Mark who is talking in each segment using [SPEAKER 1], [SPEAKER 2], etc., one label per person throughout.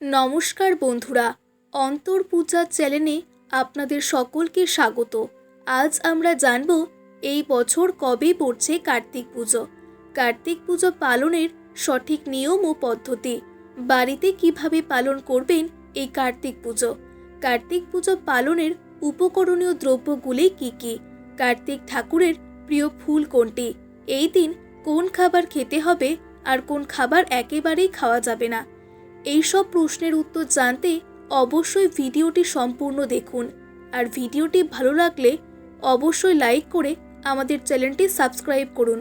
[SPEAKER 1] নমস্কার বন্ধুরা, অন্তর পূজা চ্যানেলে আপনাদের সকলকে স্বাগত। আজ আমরা জানব এই বছর কবে পড়ছে কার্তিক পুজো। কার্তিক পুজো পালনের সঠিক নিয়ম ও পদ্ধতি, বাড়িতে কীভাবে পালন করবেন এই কার্তিক পুজো। কার্তিক পুজো পালনের উপকরণীয় দ্রব্যগুলি কি কি? কার্তিক ঠাকুরের প্রিয় ফুল কোনটি? এই দিন কোন খাবার খেতে হবে আর কোন খাবার একেবারেই খাওয়া যাবে না? এই সব প্রশ্নের উত্তর জানতে অবশ্যই ভিডিওটি সম্পূর্ণ দেখুন। আর ভিডিওটি ভালো লাগলে অবশ্যই লাইক করে আমাদের চ্যানেলটি সাবস্ক্রাইব করুন।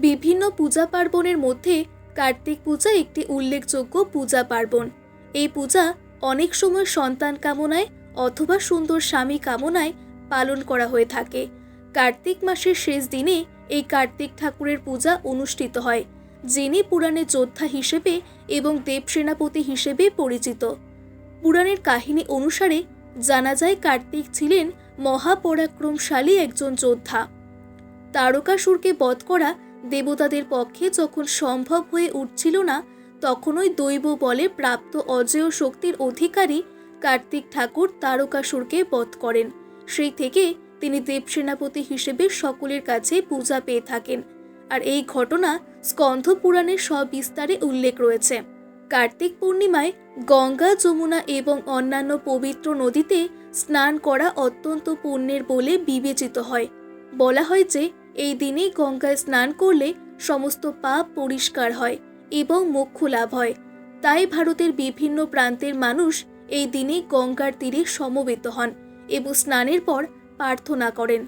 [SPEAKER 1] বিভিন্ন পূজা পার্বণের মধ্যে কার্তিক পূজা একটি উল্লেখযোগ্য পূজা পার্বণ। এই পূজা অনেক সময় সন্তান কামনায় অথবা সুন্দর স্বামী কামনায় পালন করা হয়ে থাকে। কার্তিক মাসের শেষ দিনে এই কার্তিক ঠাকুরের পূজা অনুষ্ঠিত হয়। যিনি পুরাণে যোদ্ধা হিসেবে এবং দেবসেনাপতি হিসেবে পরিচিত। পুরাণের কাহিনী অনুসারে জানা যায় কার্তিক ছিলেন মহাপরাক্রমশালী একজন যোদ্ধা। তারকাসুরকে বধ করা দেবতাদের পক্ষে যখন সম্ভব হয়ে উঠছিল না, তখনই দৈব বলে প্রাপ্ত অজেয় শক্তির অধিকারী কার্তিক ঠাকুর তারকাসুরকে বধ করেন। সেই থেকে তিনি দেবসেনাপতি হিসেবে সকলের কাছে পূজা পেয়ে থাকেন। আর এই ঘটনা স্কন্ধ পুরাণের সবিস্তারে উল্লেখ রয়েছে। কার্তিক পূর্ণিমায় গঙ্গা, যমুনা এবং অন্যান্য পবিত্র নদীতে স্নান করা অত্যন্ত পুণ্যের বলে বিবেচিত হয়। বলা হয় যে, এই দিনে গঙ্গায় স্নান করলে সমস্ত পাপ পরিষ্কার হয় এবং মোক্ষ লাভ হয়। তাই ভারতের বিভিন্ন প্রান্তের মানুষ এই দিনে গঙ্গার তীরে সমবেত হন এবং স্নানের পর প্রার্থনা করেন।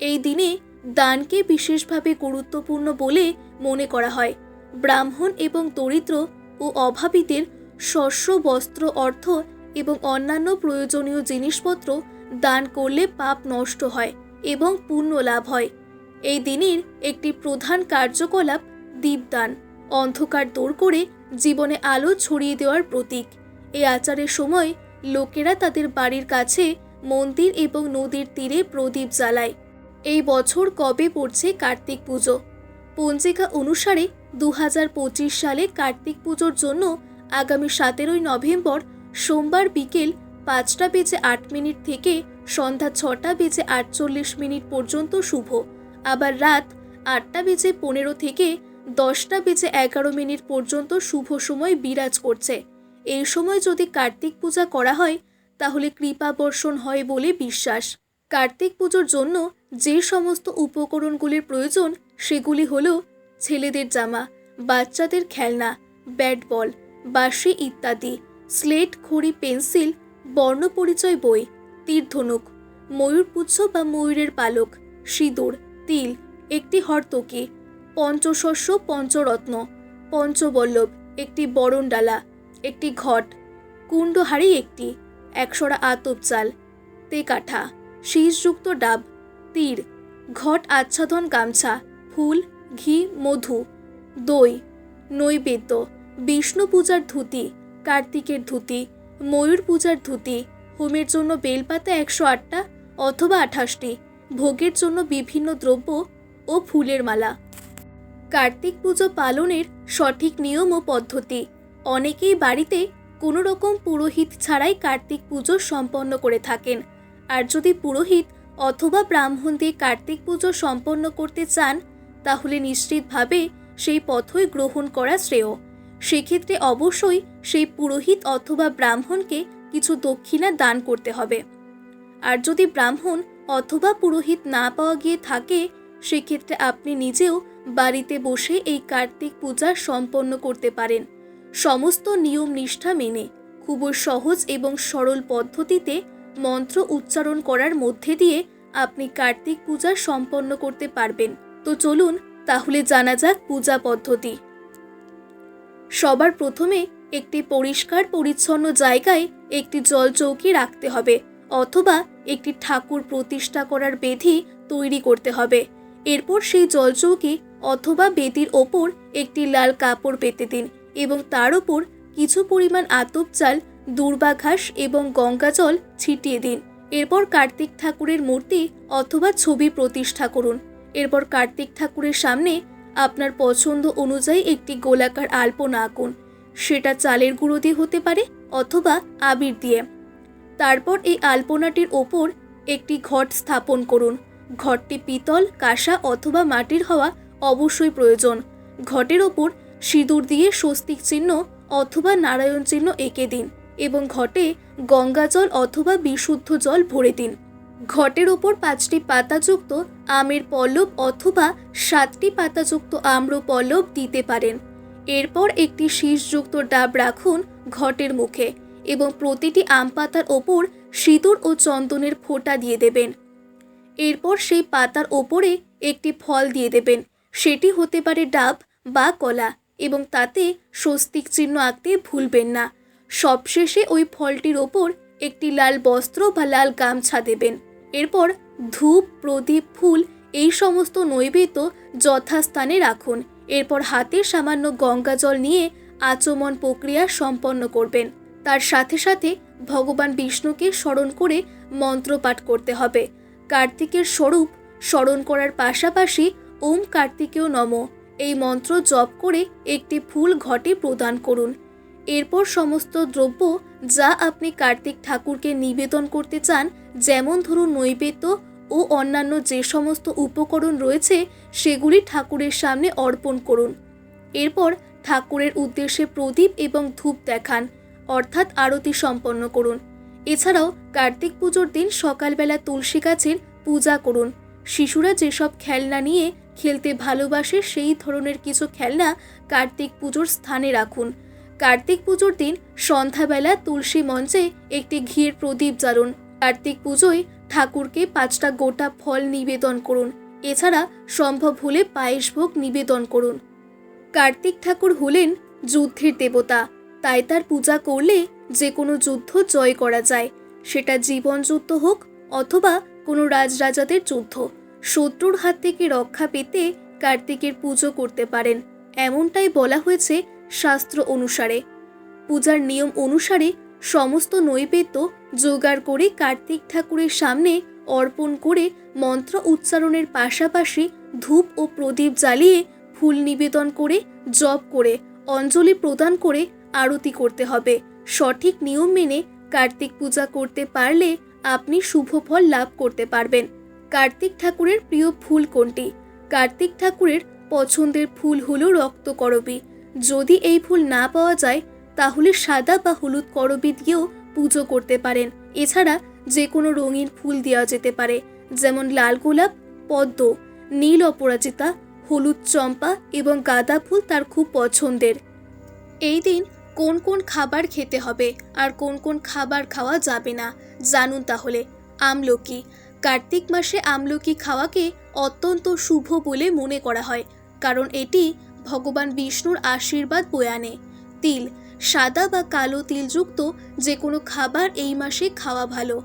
[SPEAKER 1] এই দিনে দানকে বিশেষভাবে গুরুত্বপূর্ণ বলে মনে করা হয়। ব্রাহ্মণ এবং দরিদ্র ও অভাবীদের শস্য, বস্ত্র, অর্থ এবং অন্যান্য প্রয়োজনীয় জিনিসপত্র দান করলে পাপ নষ্ট হয় এবং পুণ্য লাভ হয়। এই দিনের একটি প্রধান কার্যকলাপ দীপদান, অন্ধকার দূর করে জীবনে আলো ছড়িয়ে দেওয়ার প্রতীক। এই আচারের সময় লোকেরা তাদের বাড়ির কাছে মন্দির এবং নদীর তীরে প্রদীপ জ্বালায়। এই বছর কবে পড়ছে কার্তিক পুজো? পঞ্জিকা অনুসারে দু হাজার পঁচিশ সালে কার্তিক পুজোর জন্য আগামী সতেরোই নভেম্বর সোমবার বিকেল পাঁচটা বেজে আট মিনিট থেকে সন্ধ্যা ছটা বেজে আটচল্লিশ মিনিট পর্যন্ত শুভ। আবার রাত আটটা বেজে পনেরো থেকে দশটা বেজে এগারো মিনিট পর্যন্ত শুভ সময় বিরাজ করছে। এই সময় যদি কার্তিক পূজা করা হয়, তাহলে কৃপা বর্ষণ হয় বলে বিশ্বাস। কার্তিক পুজোর জন্য যে সমস্ত উপকরণগুলির প্রয়োজন সেগুলি হলো ছেলেদের জামা, বাচ্চাদের খেলনা ব্যাট বল বাঁশি ইত্যাদি, স্লেট খড়ি পেন্সিল বর্ণপরিচয় বই তীরধনুক ময়ূরপুচ্ছ বা ময়ূরের পালক, সিঁদুর, তিল, একটি হরতকি, পঞ্চশস্য, পঞ্চরত্ন, পঞ্চবল্লভ, একটি বরণডালা, একটি ঘট কুণ্ডহাড়ি একটি একশোরা আতপ চাল, তেকাঠা, শীষযুক্ত ডাব তীর, ঘট আচ্ছাদন গামছা, ফুল, ঘি, মধু, দই, নৈবেদ্য, বিষ্ণু পূজার ধুতি, কার্তিকের ধুতি, ময়ূর পূজার ধুতি, হোমের জন্য বেলপাতা একশো আটটা অথবা আঠাশটি, ভোগের জন্য বিভিন্ন দ্রব্য ও ফুলের মালা। কার্তিক পুজো পালনের সঠিক নিয়ম ও পদ্ধতি। অনেকেই বাড়িতে কোনো রকম পুরোহিত ছাড়াই কার্তিক পুজো সম্পন্ন করে থাকেন। আর যদি পুরোহিত অথবা ব্রাহ্মণ দিয়ে কার্তিক পুজো সম্পন্ন করতে চান, তাহলে নিশ্চিতভাবে সেই পথই গ্রহণ করা শ্রেয়। সেক্ষেত্রে অবশ্যই সেই পুরোহিত অথবা ব্রাহ্মণকে কিছু দক্ষিণা দান করতে হবে। আর যদি ব্রাহ্মণ অথবা পুরোহিত না পাওয়া গিয়ে থাকে, সেক্ষেত্রে আপনি নিজেও বাড়িতে বসে এই কার্তিক পূজা সম্পন্ন করতে পারেন। সমস্ত নিয়ম নিষ্ঠা মেনে, খুবই সহজ এবং সরল পদ্ধতিতে মন্ত্র উচ্চারণ করার মধ্যে দিয়ে আপনি কার্তিক পূজা সম্পন্ন করতে পারবেন। তো চলুন, তাহলে জানা যাক পূজা পদ্ধতি। সবার প্রথমে একটি পরিষ্কার পরিচ্ছন্ন জায়গায় একটি জলচৌকি রাখতে হবে, অথবা একটি ঠাকুর প্রতিষ্ঠা করার বেধি তৈরি করতে হবে। এরপর সেই জলচৌকি অথবা বেদির ওপর একটি লাল কাপড় পেতে দিন এবং তার ওপর কিছু পরিমাণ আতপ চাল দুর্বা ঘাস এবং গঙ্গা জল ছিটিয়ে দিন। এরপর কার্তিক ঠাকুরের মূর্তি অথবা ছবি প্রতিষ্ঠা করুন। এরপর কার্তিক ঠাকুরের সামনে আপনার পছন্দ অনুযায়ী একটি গোলাকার আলপনা আঁকুন। সেটা চালের গুঁড়ো দিয়ে হতে পারে অথবা আবির দিয়ে। তারপর এই আলপনাটির ওপর একটি ঘট স্থাপন করুন। ঘরটি পিতল, কাঁসা অথবা মাটির হওয়া অবশ্যই প্রয়োজন। ঘটের ওপর সিঁদুর দিয়ে স্বস্তিক চিহ্ন অথবা নারায়ণ চিহ্ন এঁকে দিন। এবং ঘটে গঙ্গা জল অথবা বিশুদ্ধ জল ভরে দিন। ঘটের ওপর পাঁচটি পাতাযুক্ত আমের পল্লব অথবা সাতটি পাতাযুক্ত আম্র পল্লব দিতে পারেন। এরপর একটি শীষযুক্ত ডাব রাখুন ঘটের মুখে এবং প্রতিটি আম পাতার ওপর সিঁদুর ও চন্দনের ফোঁটা দিয়ে দেবেন। এরপর সেই পাতার ওপরে একটি ফল দিয়ে দেবেন। সেটি হতে পারে ডাব বা কলা এবং তাতে স্বস্তিক চিহ্ন আঁকতে ভুলবেন না। সবশেষে ওই ফলটির ওপর একটি লাল বস্ত্র বা লাল গামছা দেবেন। এরপর ধূপ, প্রদীপ, ফুল এই সমস্ত নৈবেদ্য যথাস্থানে রাখুন। এরপর হাতে সামান্য গঙ্গা জল নিয়ে আচমন প্রক্রিয়া সম্পন্ন করবেন। তার সাথে সাথে ভগবান বিষ্ণুকে স্মরণ করে মন্ত্রপাঠ করতে হবে। কার্তিকের স্বরূপ স্মরণ করার পাশাপাশি ওম কার্তিকেয় নম। এই মন্ত্র জপ করে একটি ফুল ঘটে প্রদান করুন। এরপর সমস্ত দ্রব্য যা আপনি কার্তিক ঠাকুরকে নিবেদন করতে চান, যেমন ধরুন নৈবেদ্য ও অন্যান্য যে সমস্ত উপকরণ রয়েছে, সেগুলি ঠাকুরের সামনে অর্পণ করুন। এরপর ঠাকুরের উদ্দেশ্যে প্রদীপ এবং ধূপ দেখান, অর্থাৎ আরতি সম্পন্ন করুন। এছাড়াও কার্তিক পুজোর দিন সকালবেলা তুলসী গাছের পূজা করুন। শিশুরা যেসব খেলনা নিয়ে খেলতে ভালোবাসে, সেই ধরনের কিছু খেলনা কার্তিক পুজোর স্থানে রাখুন। কার্তিক পুজোর দিন সন্ধ্যাবেলা তুলসী মঞ্চে একটি ঘিয়ের প্রদীপ জ্বালুন। কার্তিক পুজোয় ঠাকুরকে পাঁচটা গোটা ফল নিবেদন করুন। এছাড়া সম্ভব হলে পায়েস ভোগ নিবেদন করুন। কার্তিক ঠাকুর হলেন যুদ্ধের দেবতা। তাই তার পূজা করলে যে কোনো যুদ্ধ জয় করা যায়। সেটা জীবন যুদ্ধ হোক অথবা কোনো রাজরাজাদের যুদ্ধ। শত্রুর হাত থেকে রক্ষা পেতে কার্তিকের পুজো করতে পারেন। এমনটাই বলা হয়েছে শাস্ত্র অনুসারে। পূজার নিয়ম অনুসারে সমস্ত নৈবেদ্য জোগাড় করে কার্তিক ঠাকুরের সামনে অর্পণ করে মন্ত্র উচ্চারণের পাশাপাশি ধূপ ও প্রদীপ জ্বালিয়ে ফুল নিবেদন করে জপ করে, অঞ্জলি প্রদান করে আরতি করতে হবে। সঠিক নিয়ম মেনে কার্তিক পূজা করতে পারলে আপনি শুভ ফল লাভ করতে পারবেন। কার্তিক ঠাকুরের প্রিয় ফুল কোনটি? কার্তিক ঠাকুরের পছন্দের ফুল হলো রক্তকরবী। যদি এই ফুল না পাওয়া যায়, তাহলে সাদা বা হলুদ করবি দিয়েও পুজো করতে পারেন। এছাড়া যে কোনো রঙিন ফুল দেওয়া যেতে পারে, যেমন লাল গোলাপ, পদ্ম, নীল অপরাজিতা, হলুদ চম্পা এবং গাঁদা ফুল তার খুব পছন্দের। এই দিন কোন কোন খাবার খেতে হবে আর কোন কোন খাবার খাওয়া যাবে না, জানুন তাহলে। আমলকি, কার্তিক মাসে আমলকি খাওয়াকে অত্যন্ত শুভ বলে মনে করা হয়, কারণ এটি ভগবান বিষ্ণুর আশীর্বাদ বয়ে আনে। তিল, সাদা বা কালো তিলযুক্ত যে কোনো খাবার এই মাসে খাওয়া ভালো।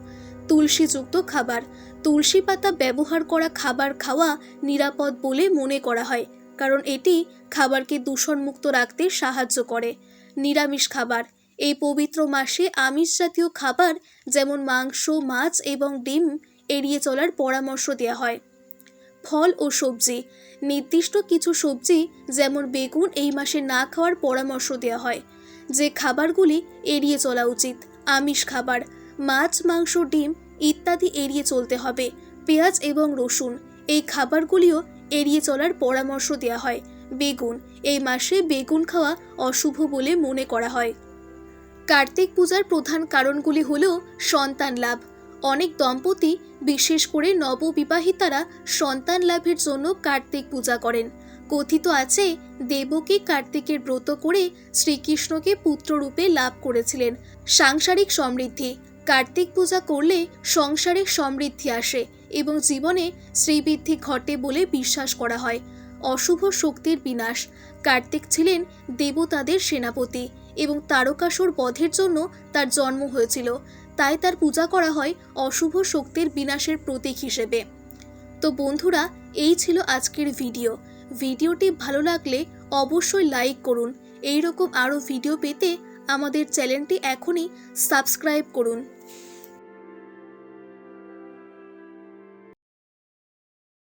[SPEAKER 1] তুলসীযুক্ত খাবার, তুলসী পাতা ব্যবহার করা খাবার খাওয়া নিরাপদ বলে মনে করা হয়, কারণ এটি খাবারকে দূষণমুক্ত রাখতে সাহায্য করে। নিরামিষ খাবার, এই পবিত্র মাসে আমিষ জাতীয় খাবার যেমন মাংস, মাছ এবং ডিম এড়িয়ে চলার পরামর্শ দেওয়া হয়। ফল ও সবজি। নির্দিষ্ট কিছু সবজি যেমন বেগুন এই মাসে না খাওয়ার পরামর্শ দেওয়া হয়। যে খাবারগুলি এড়িয়ে চলা উচিত। আমিষ খাবার, মাছ, মাংস, ডিম ইত্যাদি এড়িয়ে চলতে হবে। পেঁয়াজ এবং রসুন এই খাবারগুলিও এড়িয়ে চলার পরামর্শ দেওয়া হয়। বেগুন এই মাসে বেগুন খাওয়া অশুভ বলে মনে করা হয়। কার্তিক পূজার প্রধান কারণগুলি হল সন্তান লাভ। অনেক দম্পতি, বিশেষ করে নববিবাহিতারা সন্তান লাভের জন্য কার্তিক পূজা করেন। কথিত আছে, দেবকী কার্তিকের ব্রত করে শ্রীকৃষ্ণকে পুত্ররূপে লাভ করেছিলেন। সাংসারিক সমৃদ্ধি, কার্তিক পূজা করলে সংসারে সমৃদ্ধি আসে এবং জীবনে শ্রীবৃদ্ধি ঘটে বলে বিশ্বাস করা হয়। অশুভ শক্তির বিনাশ, কার্তিক ছিলেন দেবতাদের সেনাপতি এবং তারকাসুর বধের জন্য তার জন্ম হয়েছিল। তাই তার পূজা করা হয় অশুভ শক্তির বিনাশের প্রতীক হিসেবে। তো বন্ধুরা, এই ছিল আজকের ভিডিও। ভিডিওটি ভালো লাগলে অবশ্যই লাইক করুন। এইরকম আরও ভিডিও পেতে আমাদের চ্যানেলটি এখনই সাবস্ক্রাইব করুন।